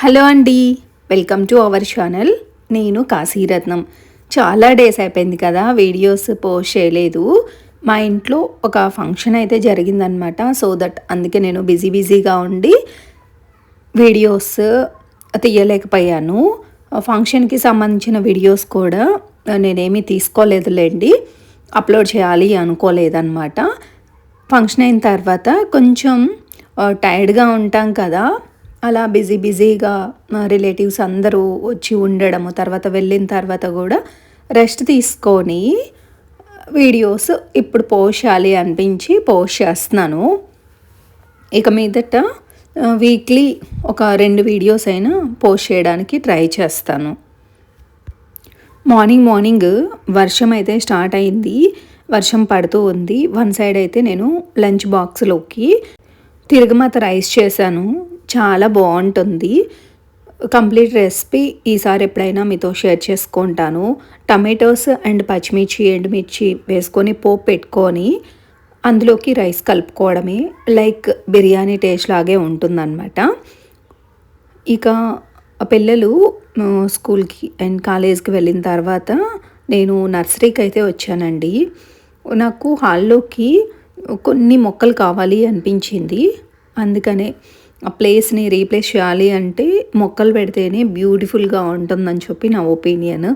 Hello అండి welcome to our channel. నేను కాశీరత్నం. చాలా డేస్ అయిపోయింది కదా వీడియోస్ పోస్ట్ చేయలేదు. మా ఇంట్లో ఒక ఫంక్షన్ అయితే జరిగిందనమాట సో దట్ అందుకే నేను బిజీ బిజీగా ఉండి వీడియోస్ తీయలేకపోయాను. ఫంక్షన్కి సంబంధించిన వీడియోస్ కూడా నేనేమీ తీసుకోలేదులేండి. అప్లోడ్ చేయాలి అనుకోలేదన్నమాట. ఫంక్షన్ అయిన తర్వాత కొంచెం టైర్డ్గా ఉంటాం కదా అలా బిజీ బిజీగా రిలేటివ్స్ అందరూ వచ్చి ఉండడము తర్వాత వెళ్ళిన తర్వాత కూడా రెస్ట్ తీసుకొని వీడియోస్ ఇప్పుడు పోస్ట్ చేయాలి అనిపించి పోస్ట్ చేస్తున్నాను. ఇక మీదట వీక్లీ ఒక రెండు వీడియోస్ అయినా పోస్ట్ చేయడానికి ట్రై చేస్తాను. మార్నింగ్ మార్నింగ్ వర్షం అయితే స్టార్ట్ అయింది. వర్షం పడుతూ ఉంది. వన్ సైడ్ అయితే నేను లంచ్ బాక్స్లోకి తిరుగుమత రైస్ చేశాను. చాలా బాగుంటుంది. కంప్లీట్ రెసిపీ ఈసారి ఎప్పుడైనా మీతో షేర్ చేసుకుంటాను. టమాటోస్ అండ్ పచ్చిమిర్చి ఎండుమిర్చి వేసుకొని పోపు పెట్టుకొని అందులోకి రైస్ కలుపుకోవడమే లైక్ బిర్యానీ టేస్ట్ లాగే ఉంటుందన్నమాట. ఇక పిల్లలు స్కూల్కి అండ్ కాలేజ్కి వెళ్ళిన తర్వాత నేను నర్సరీకి అయితే వచ్చానండి. నాకు హాల్లోకి కొన్ని మొక్కలు కావాలి అనిపించింది. అందుకనే ఆ ప్లేస్ని రీప్లేస్ చేయాలి అంటే మొక్కలు పెడితేనే బ్యూటిఫుల్గా ఉంటుందని చెప్పి నా ఒపీనియన్.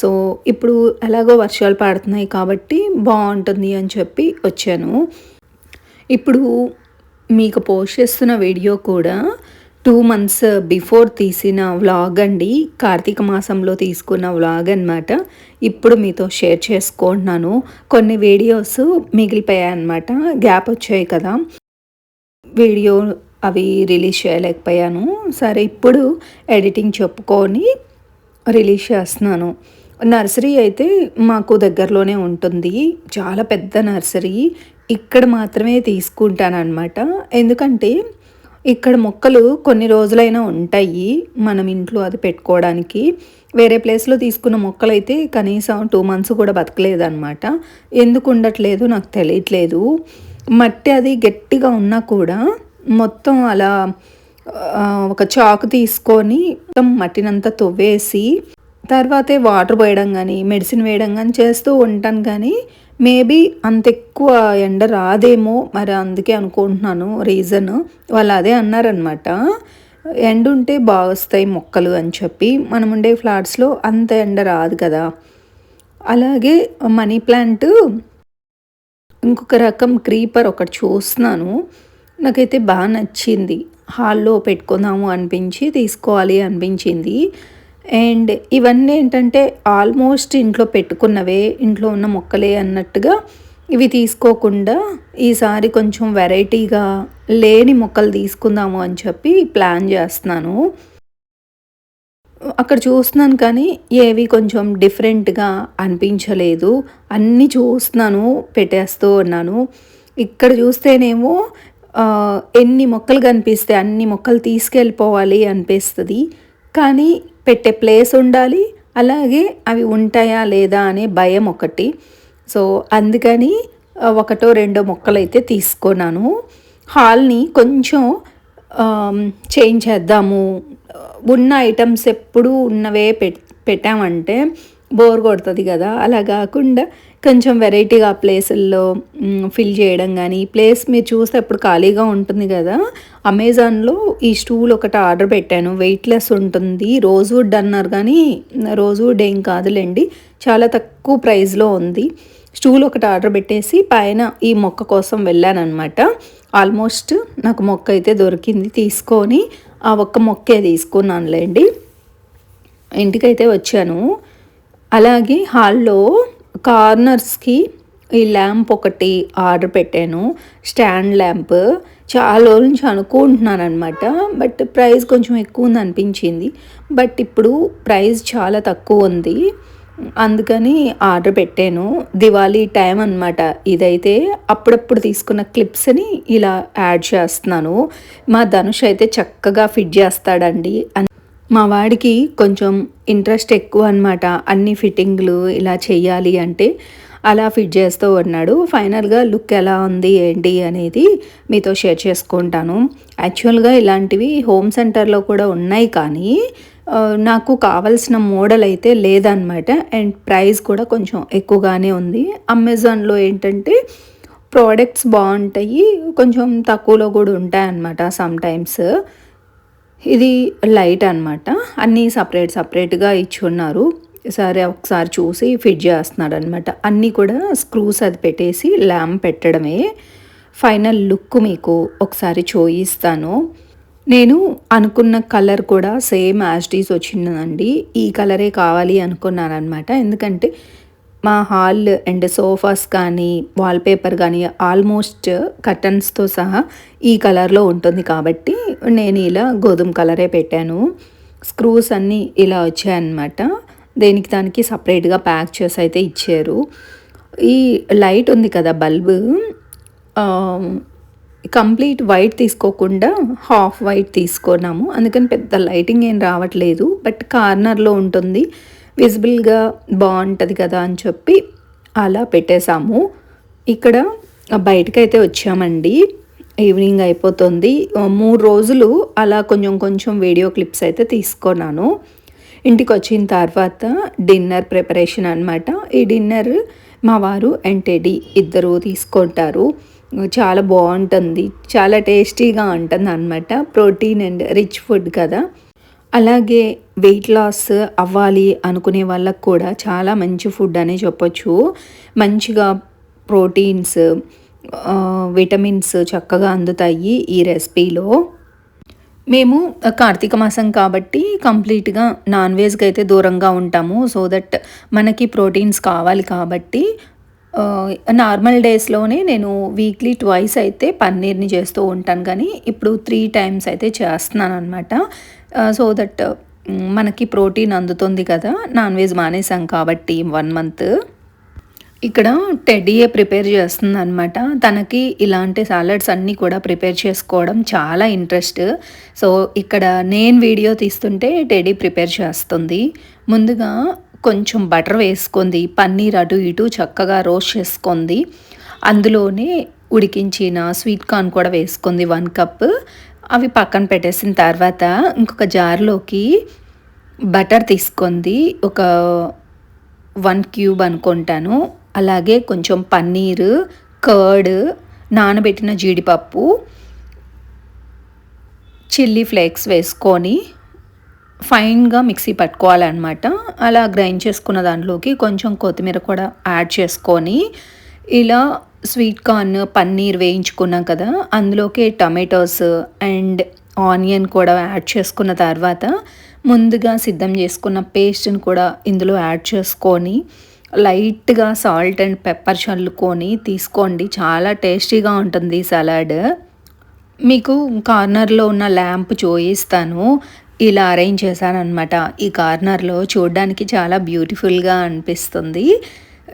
సో ఇప్పుడు ఎలాగో వర్షాలు పడుతున్నాయి కాబట్టి బాగుంటుంది అని చెప్పి వచ్చాను. ఇప్పుడు మీకు పోస్ట్ చేస్తున్న వీడియో కూడా టూ మంత్స్ బిఫోర్ తీసిన వ్లాగ్ అండి. కార్తీక మాసంలో తీసుకున్న వ్లాగ్ అనమాట ఇప్పుడు మీతో షేర్ చేసుకుంటున్నాను. కొన్ని వీడియోస్ మిగిలిపోయాయి అనమాట గ్యాప్ వచ్చాయి కదా. వీడియో అవి రిలీజ్ చేయలేకపోయాను. సరే ఇప్పుడు ఎడిటింగ్ చెప్పుకొని రిలీజ్ చేస్తున్నాను. నర్సరీ అయితే మాకు దగ్గరలోనే ఉంటుంది. చాలా పెద్ద నర్సరీ. ఇక్కడ మాత్రమే తీసుకుంటానమాట ఎందుకంటే ఇక్కడ మొక్కలు కొన్ని రోజులైనా ఉంటాయి మనం ఇంట్లో అది పెట్టుకోవడానికి. వేరే ప్లేస్లో తీసుకున్న మొక్కలు అయితే కనీసం టూ మంత్స్ కూడా బతకలేదన్నమాట. ఎందుకు ఉండట్లేదు నాకు తెలియట్లేదు. మట్టి అది గట్టిగా ఉన్నా కూడా మొత్తం అలా ఒక చాకు తీసుకొని మొత్తం మట్టినంతా తవ్వేసి తర్వాతే వాటర్ పోయడం కానీ మెడిసిన్ వేయడం కానీ చేస్తూ ఉంటాను కానీ మేబీ అంత ఎక్కువ ఎండ రాదేమో మరి అందుకే అనుకుంటున్నాను రీజన్. వాళ్ళు అదే అన్నారనమాట ఎండ ఉంటే బాగా వస్తాయి మొక్కలు అని చెప్పి మనం ఉండే ఫ్లాట్స్లో అంత ఎండ రాదు కదా. అలాగే మనీ ప్లాంట్ ఇంకొక రకం క్రీపర్ ఒకటి చూస్తున్నాను. నాకైతే బాగా నచ్చింది. హాల్లో పెట్టుకుందాము అనిపించి తీసుకోవాలి అనిపించింది. అండ్ ఇవన్నీ ఏంటంటే ఆల్మోస్ట్ ఇంట్లో పెట్టుకున్నవే. ఇంట్లో ఉన్న మొక్కలే అన్నట్టుగా ఇవి తీసుకోకుండా ఈసారి కొంచెం వెరైటీగా లేని మొక్కలు తీసుకుందాము అని చెప్పి ప్లాన్ చేస్తున్నాను. అక్కడ చూస్తున్నాను కానీ ఏవి కొంచెం డిఫరెంట్గా అనిపించలేదు. అన్నీ చూస్తున్నాను పెట్టేస్తూ ఉన్నాను. ఇక్కడ చూస్తేనేమో ఎన్ని మొక్కలు కనిపిస్తే అన్ని మొక్కలు తీసుకెళ్ళిపోవాలి అనిపిస్తుంది. కానీ పెట్టే ప్లేస్ ఉండాలి అలాగే అవి ఉంటాయా లేదా అనే భయం ఒకటి. సో అందుకని ఒకటో రెండో మొక్కలు అయితే తీసుకున్నాను. హాల్ని కొంచెం చేంజ్ చేద్దాము. ఉన్న ఐటమ్స్ ఎప్పుడు ఉన్నవే పెట్టామంటే బోర్ కొడుతుంది కదా. అలా కాకుండా కొంచెం వెరైటీగా ప్లేసుల్లో ఫిల్ చేయడం కానీ ప్లేస్ మీరు చూస్తే అప్పుడు ఖాళీగా ఉంటుంది కదా. అమెజాన్లో ఈ స్టూల్ ఒకటి ఆర్డర్ పెట్టాను. వెయిట్లెస్ ఉంటుంది. రోజ్వుడ్ అన్నారు కానీ రోజ్వుడ్ ఏం కాదులేండి. చాలా తక్కువ ప్రైస్లో ఉంది. స్టూల్ ఒకటి ఆర్డర్ పెట్టేసి పైన ఈ మొక్క కోసం వెళ్ళానమాట ఆల్మోస్ట్ నాకు మొక్క అయితే దొరికింది. తీసుకొని ఆ ఒక్క మొక్కే తీసుకున్నానులేండి. ఇంటికైతే వచ్చాను. అలాగే హాల్లో కార్నర్స్కి ఈ ల్యాంప్ ఒకటి ఆర్డర్ పెట్టాను. Stand lamp. చాలా రోజుల నుంచి అనుకుంటున్నాను అనమాట బట్ ప్రైస్ కొంచెం ఎక్కువ ఉంది అనిపించింది. బట్ ఇప్పుడు ప్రైస్ చాలా తక్కువ ఉంది. అందుకని ఆర్డర్ పెట్టాను. దివాళీ టైం అనమాట ఇదైతే అప్పుడప్పుడు తీసుకున్న క్లిప్స్ని ఇలా యాడ్ చేస్తున్నాను. మా ధనుష్ అయితే చక్కగా ఫిట్ చేస్తాడండి మా వాడికి కొంచెం ఇంట్రెస్ట్ ఎక్కువ అనమాట అన్ని ఫిట్టింగ్లు ఇలా చేయాలి అంటే అలా ఫిట్ చేస్తూ ఉన్నాడు. ఫైనల్గా లుక్ ఎలా ఉంది ఏంటి అనేది మీతో షేర్ చేసుకుంటాను. యాక్చువల్గా ఇలాంటివి హోమ్ సెంటర్లో కూడా ఉన్నాయి కానీ నాకు కావలసిన మోడల్ అయితే లేదనమాట అండ్ ప్రైస్ కూడా కొంచెం ఎక్కువగానే ఉంది. అమెజాన్లో ఏంటంటే ప్రోడక్ట్స్ బాగుంటాయి కొంచెం తక్కువలో కూడా ఉంటాయి అన్నమాట ఇది లైట్ అనమాట అన్నీ సపరేట్ సపరేట్గా ఇచ్చి ఉన్నారు. సరే ఒకసారి చూసి ఫిట్ చేస్తున్నాడు అనమాట అన్నీ కూడా స్క్రూస్ అది పెట్టేసి ల్యాంప్ పెట్టడమే. ఫైనల్ లుక్ మీకు ఒకసారి చూయిస్తాను నేను అనుకున్న కలర్ కూడా సేమ్ యాస్టీస్ వచ్చిందండి. ఈ కలరే కావాలి అనుకున్నాను అనమాట ఎందుకంటే మా హాల్ అండ్ సోఫాస్ కానీ వాల్పేపర్ కానీ ఆల్మోస్ట్ కర్టన్స్తో సహా ఈ కలర్లో ఉంటుంది కాబట్టి నేను ఇలా గోధుమ కలరే పెట్టాను. స్క్రూస్ అన్నీ ఇలా వచ్చాయన్నమాట. దేనికి దానికి సపరేట్గా ప్యాక్ చేసి అయితే ఇచ్చారు. ఈ లైట్ ఉంది కదా బల్బు కంప్లీట్ వైట్ తీసుకోకుండా హాఫ్ వైట్ తీసుకున్నాము. అందుకని పెద్ద లైటింగ్ ఏం రావట్లేదు. బట్ కార్నర్లో ఉంటుంది. విజిబుల్గా బాగుంటుంది కదా అని చెప్పి అలా పెట్టేశాము. ఇక్కడ బయటకైతే వచ్చామండి. ఈవినింగ్ అయిపోతుంది. మూడు రోజులు అలా కొంచెం కొంచెం వీడియో క్లిప్స్ అయితే తీసుకున్నాను. ఇంటికి వచ్చిన తర్వాత డిన్నర్ ప్రిపరేషన్ అనమాట ఈ డిన్నర్ మా వారు అండ్ టెడీ ఇద్దరు తీసుకుంటారు. చాలా బాగుంటుంది చాలా టేస్టీగా ఉంటుంది అనమాట ప్రోటీన్ అండ్ రిచ్ ఫుడ్ కదా. అలాగే వెయిట్ లాస్ అవ్వాలి అనుకునే వాళ్ళకు కూడా చాలా మంచి ఫుడ్ అనే చెప్పొచ్చు. మంచిగా ప్రోటీన్స్ విటమిన్స్ చక్కగా అందుతాయి ఈ రెసిపీలో మేము కార్తీక మాసం కాబట్టి కంప్లీట్గా నాన్ వెజ్కి అయితే దూరంగా ఉంటాము. సో దట్ మనకి ప్రోటీన్స్ కావాలి కాబట్టి నార్మల్ డేస్లోనే నేను వీక్లీ ట్వైస్ అయితే పన్నీర్ని చేస్తూ ఉంటాను. కానీ ఇప్పుడు త్రీ టైమ్స్ అయితే చేస్తున్నాను అనమాట Uh, సో దట్ uh, మనకి ప్రోటీన్ అందుతుంది కదా నాన్ వెజ్ మానేసాం కాబట్టి వన్ మంత్. ఇక్కడ టెడ్డీయే ప్రిపేర్ చేస్తుంది అనమాట తనకి ఇలాంటి సాలడ్స్ అన్నీ కూడా ప్రిపేర్ చేసుకోవడం చాలా ఇంట్రెస్ట్ సో ఇక్కడ నేను వీడియో తీస్తుంటే టెడీ ప్రిపేర్ చేస్తుంది. ముందుగా కొంచెం బటర్ వేసుకుంది పన్నీర్ అటు ఇటు చక్కగా రోస్ట్ చేసుకుంది. అందులోనే ఉడికించిన స్వీట్ కార్న్ కూడా వేసుకుంది వన్ కప్ అవి పక్కన పెట్టేసిన తర్వాత ఇంకొక జార్లోకి బటర్ తీసుకుంది. ఒక వన్ క్యూబ్ అనుకుంటాను. అలాగే కొంచెం పన్నీర్ కర్డ్ నానబెట్టిన జీడిపప్పు చిల్లీ ఫ్లేక్స్ వేసుకొని ఫైన్గా మిక్సీ పట్టుకోవాలన్నమాట. అలా గ్రైండ్ చేసుకున్న దాంట్లోకి కొంచెం కొత్తిమీర కూడా యాడ్ చేసుకొని ఇలా స్వీట్ కార్న్ పన్నీర్ వేయించుకున్నాం కదా అందులోకి టమాటోస్ అండ్ ఆనియన్ కూడా యాడ్ చేసుకున్న తర్వాత ముందుగా సిద్ధం చేసుకున్న పేస్ట్ని కూడా ఇందులో యాడ్ చేసుకొని లైట్గా సాల్ట్ అండ్ పెప్పర్ చల్లుకొని తీసుకోండి. చాలా టేస్టీగా ఉంటుంది సలాడ్. మీకు కార్నర్లో ఉన్న ల్యాంప్ చూయిస్తాను. ఇలా అరేంజ్ చేశాను అనమాట ఈ కార్నర్లో చూడడానికి చాలా బ్యూటిఫుల్గా అనిపిస్తుంది.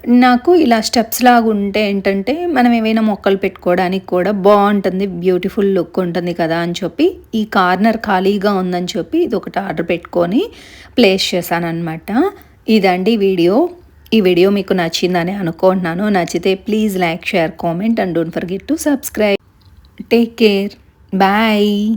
నాకు ఇలా స్టెప్స్ లాగా ఉంటే ఏంటంటే మనం ఏమైనా మొక్కలు పెట్టుకోవడానికి కూడా బాగుంటుంది బ్యూటిఫుల్ లుక్ ఉంటుంది కదా అని చెప్పి ఈ కార్నర్ ఖాళీగా ఉందని చెప్పి ఇది ఒకటి ఆర్డర్ పెట్టుకొని ప్లేస్ చేశాను ఇదండి వీడియో. ఈ వీడియో మీకు నచ్చిందని అనుకుంటున్నాను. నచ్చితే please like share comment and don't forget to subscribe take care bye